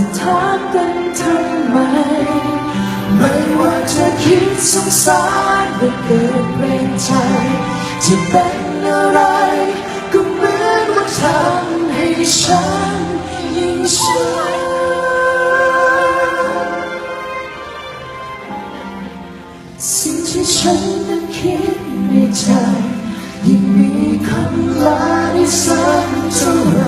จะทักกันทำไม ไม่ว่าจะคิดสงสารหรือเกิดเกรงใจจะเป็นอะไรก็เหมือนว่าทำให้ฉันยิ่งเชื่อสิ่งที่ฉันนั้นคิดในใจยิ่งมีคำลาได้สักเท่าไหร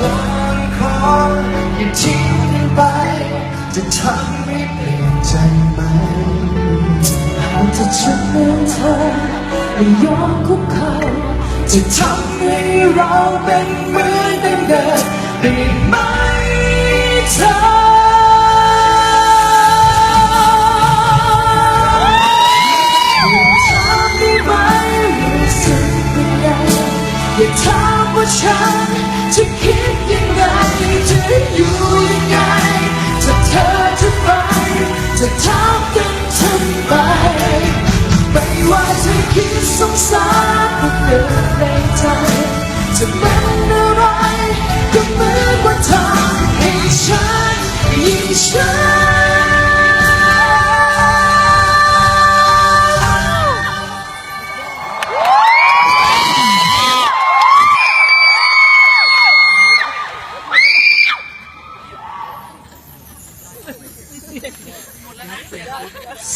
หากวันของอย่าทิ้งไป จะทำให้เปลี่ยนใจไหมหากจะฉันเลือกเธอและยอมคุกเข่าจะทำให้เราเป็นเหมือนเดิมเดิมได้ไหมเธอถามได้ไหมรู้สึกยังไงอย่าถามว่าฉันจะคิด ว่าจะคิดสงสารก็เกิดในใจจะเป็นอะไรก็เหมือนว่าทำให้ฉันยิ่งช้า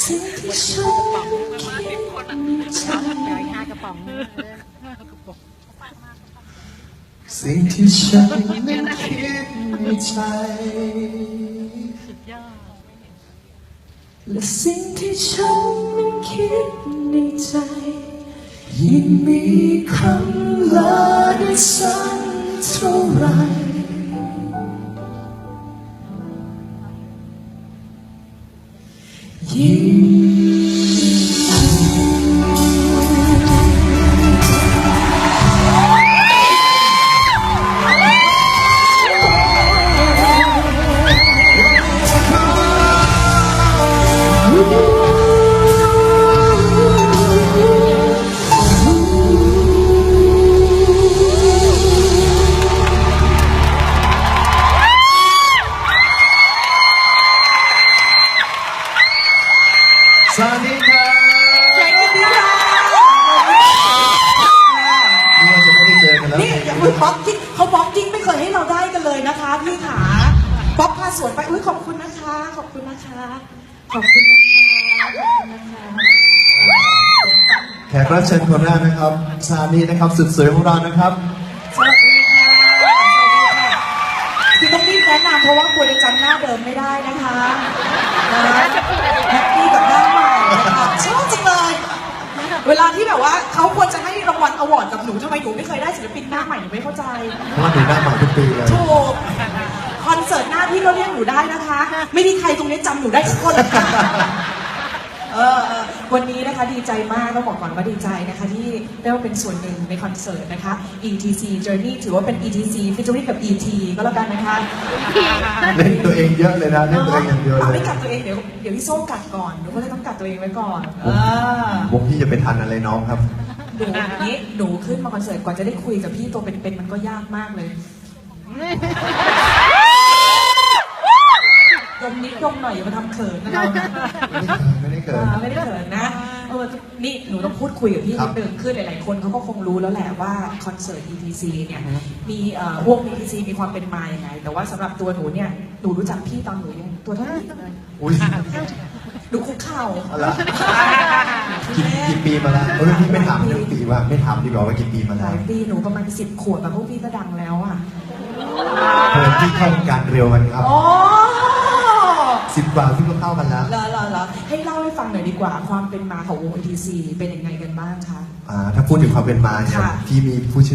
สิ่งที่ฉันคิดในใจสิ่งที่ฉันนั้นคิดในใจและสิ่งที่ฉันนั้นคิดในใจ ยิ่งมีคำลาได้สั้นเท่าไร ยิ่ อย่าเพิ่งบล็อกกิ้งเขาบล็อกกิ้งไม่เคยให้เราได้กันเลยนะคะพี่ขาบล็อกพาสวนไปอุ้ยขอบคุณนะคะ ขอบคุณนะคะ ขอบคุณนะคะขอบคุณนะคะแขกรับเชิญคนแรกนะครับ ซานีนะครับสุดสวยของเรานะครับสวัสดีค่ะสวัสดีค่ะคือต้องรีบแนะนำเพราะว่ากลัวจะจำหน้าเดิมไม่ได้นะคะนะแฮปปี้กับหน้า เวลาที่แบบว่าเขาควรจะให้รางวัลอวอร์ดกับหนูทำไมหนูไม่เคยได้ศิลปินหน้าใหม่หนูไม่เข้าใจเพราะว่าดูหน้าใหม่ทุกปีเลยถูกคอนเสิร์ตหน้าพี่ก็เรียกหนูได้นะคะ ไม่มีใครตรงนี้จำหนูได้สักคนเลยค่ะเออเออ วันนี้นะคะดีใจมากต้องบอกก่อนว่าดีใจนะคะที่ได้มาเป็นส่วนหนึ่งในคอนเสิร์ตนะคะ ETC Journey ถือว่าเป็น ETC featuring กับ ET ก็แล้วกันนะคะเล่นตัวเองเยอะเลยนะเล่นตัวเองอย่างเดียวเอาเลไม่ยกัดตัวเองเดี๋ยวเดี๋ยวพี่โซ่กัดก่อนหนูก็เลยต้องกัดตัวเองไว้ก่อนเออผมที่จะไปทันอะไรน้องครับหนูนี้หนูขึ้นมาคอนเสิร์ตกว่าจะได้คุยกับพี่ตัวเป็นๆมันก็ยากมากเลยด มนิดดมหน่อยอย่ามาทำเขินนะคะไม่ได้เกิดอ่าไม่ได้เขินนะเออนี่หนูต้องพูดคุยกับพี่ครันิบดนึงคือหลายๆ คนเขาก็คงรู้แล้วแหละว่าคอนเสิร์ต ETC เนี่ยมีเอ่อวง ETC มีความเป็นมาอย่างไงแต่ว่าสำหรับตัวหนูเนี่ยหนูรู้จักพี่ตอนหนูยังตัวเท่านี้เลยอุ้ยหนูคุกเข่าอะไรกี่กี่ปีมาแล้วเออพี่ไม่ถามเรื่องปีว่าไม่ถามดีกว่าว่ากี่ปีมาหแล้ลายวปีหนูประมาณสิบขวบแต่พวกพี่ก็ดังแล้วอะ เพื่อนที่เข้าวงการเร็วกันครับอ๋อ สิบกว่าพี่ก็เข้ากันแล้ว เหรอเหรอเหรอให้เล่าให้ฟังหน่อยดีกว่า ความเป็นมาของวง ATC เป็นยังไงกันบ้างคะ อ่าถ้าพูดถึงความเป็นมาเนี่ยค่ะ พี่มีผู้เชี่ยว